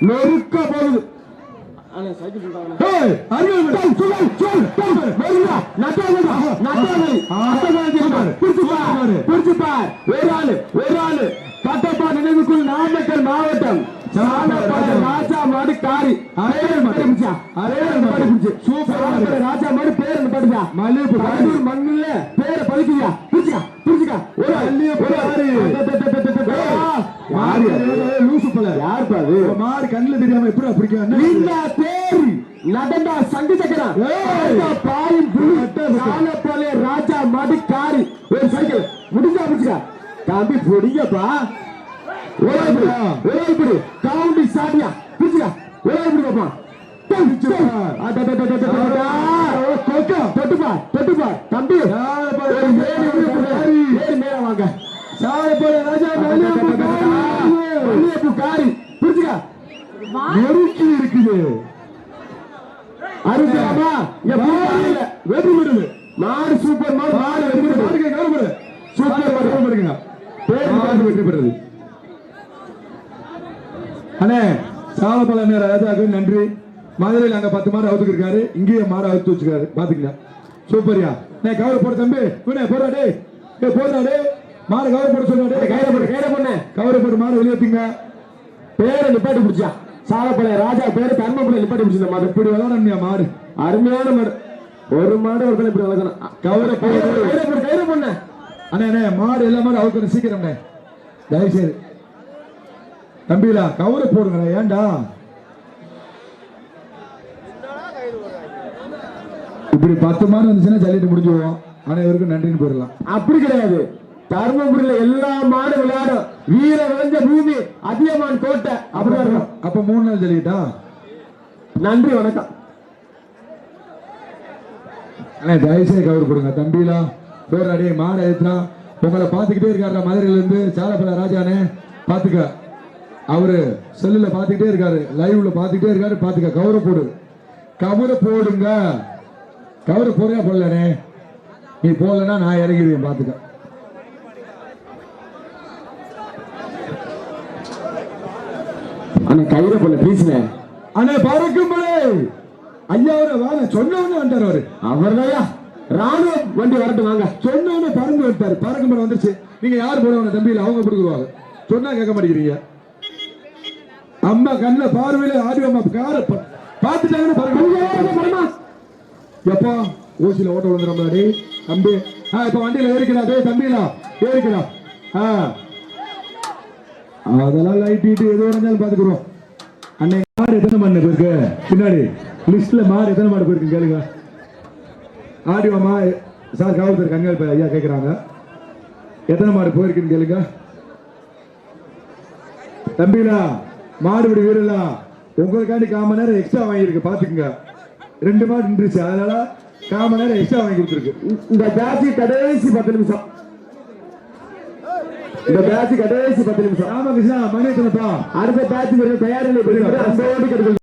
நெருக்க போகுது நினைவுக்குள் நாமக்கல் மாவட்டம். ராஜா மாடு காரி. ராஜா மாடு. பேர் படிச்சா மல்லிகைப்பூ மண்ணுல பேரை பதிக்கியா பிடிச்சிக்கா பிடிச்சிக்கா ஒரு மல்லிகைப்பூ யாரு லூசு போல யார் பாரு மாடு கண்ணுல தெரியாம எப்படி பிடிக்கும் இந்த பேர் நடந்தா சங்கு சக்கரம் பாயும் சாலப்பாளைய ராஜா மாடு காரி. ஒரு சைக்கிள். முடிஞ்சா முடிச்சுக்கா தம்பி பிடிங்கப்பா. ஒரே இப்படி ஒரே இப்படி கவுண்டி சாட்டியா? பிடிச்சுக்கா. ஒரே இப்படி பாப்பா. தொட்டுப்பா தொட்டுப்பா. தம்பி. மேல வாங்க. சாலப்பாளைய ராஜா மல்லிகைப்பூ காரி பிடிச்சுக்கா நெருக்கி இருக்குது அறுபதாமா வெற்றி மாடு சூப்பர் மாடு மாடு வெற்றி கவலைப்படு சூப்பர் மாடு கவலைப்படுங்க பேர் மாடு வெற்றி பெறுது அண்ணே சாலப்பாளையம் ராஜாவுக்கு நன்றி. மதுரையில் அங்க பத்து மாடு அவுத்துக்கு இருக்காரு. இங்கேயும் மாடு அவுத்து வச்சுக்காரு பாத்துக்கலாம் சூப்பர்யா. நான் கவலை போடு தம்பி. இவனே போடா டேய். போடா டே மாடு டேய் கையில போடு கையில பொண்ணு கவலை போட்டு மாடு வெளியேத்துங்க. பேரை நிப்பாட்டி பிடிச்சா. சாலப்பழைய ராஜா பேரு தர்மபுரம் நிப்பாட்டி பிடிச்ச மாடு. இப்படி விளாடணும்யா மாடு. அருமையான மாடு. ஒரு மாடு ஒரு பிள்ளை இப்படி வளர்க்கணும். கவரை கையில போடு கையில பொண்ணு. அண்ணே அண்ணே மாடு எல்லா மாடு அவுக்கணும் சீக்கிரம்ண்ணே தயவு செய்து தம்பிலா கவரை போடுங்கண்ணே. ஏன்டா? இப்படி பத்து மாடு வந்துச்சுன்னா ஜல்லிட்டு முடிஞ்சுவோம். அனைவருக்கும் நன்றின்னு போயிடலாம். அப்படி கிடையாது. தர்மபுரியில எல்லா மாடு விளையாடும். வீர விளைஞ்ச பூமி அதியமான் கோட்டை. இருக்கும். அப்ப மூணு நாள் ஜல்லிட்டா நன்றி வணக்கம். அண்ணே தயவு செய்து கவர் போடுங்க தம்பிலா போராடி மாடு ஏத்துனா உங்களை பார்த்துக்கிட்டே இருக்காரு மதுரையில இருந்து சாலப்பட ராஜானே பாத்துக்க அவரு செல்லுல பார்த்துக்கிட்டே இருக்காரு. லைவ்ல பார்த்துக்கிட்டே இருக்காரு. பாத்துக்க கவரை போடு. கவரை போடுங்க. கவரை போறியா போடலனே நீ போடலன்னா நான் இறங்கிடுவேன். பாத்துக்க ஆனா கயிறை பொண்ணு ப்ளீஸ்ண்ணே அண்ணே பறக்கும் பலே. ஐயா அவரை வாங்க. சொன்னவனே வந்துட்டார் அவரு. அவர்தாயா? ராணுவ வண்டி வரட்டும் வாங்க. சொன்னவனே பறந்து வந்துட்டாரு. பறக்கும் படம் வந்துருச்சு. நீங்க யார் போடுவாங்க? தம்பியில அவங்க கொடுக்குவாங்க சொன்னா கேட்க மாட்டேங்கிறீங்க. அம்மா கண்ணுல பார்வையில ஆடி அம்மா கார பார்த்துட்டாங்கன்னு பறக்க எப்போ ஓசில ஓட்ட விழுந்துடும் தம்பி. ஆ இப்ப வண்டியில ஏறிக்கலாம் தம்பிலா ஏறிக்கலாம் ஆ. அதெல்லாம் லைட் இட்டு எது வரைஞ்சாலும் பாத்துக்கிறோம் அன்னைக்கு மாடு எத்தனை மாடு போயிருக்கு பின்னாடி லிஸ்ட்ல மாடு எத்தனை மாடு போயிருக்கு கேளுங்க. ஆடியோமா சார் காவல்துறை கண்காணிப்பு ஐயா கேட்குறாங்க எத்தனை மாடு போயிருக்குன்னு கேளுங்க. தம்பிலா மாடுபிடி வீரலா. உங்களுக்காண்டி காம நேரம் எக்ஸ்ட்ரா வாங்கியிருக்கு பாத்துக்குங்க ரெண்டு மாடு நின்றுச்சு அதனால காம நேரம் எக்ஸ்ட்ரா வாங்கி கொடுத்துருக்கு. இந்த பேட்ச் கடைசி பத்து நிமிஷம். இந்த பேட்ச் கடைசி பத்து நிமிஷம். ராமகிருஷ்ணா மணி அடுத்த பேட்ச் தயாரில் அன்போடு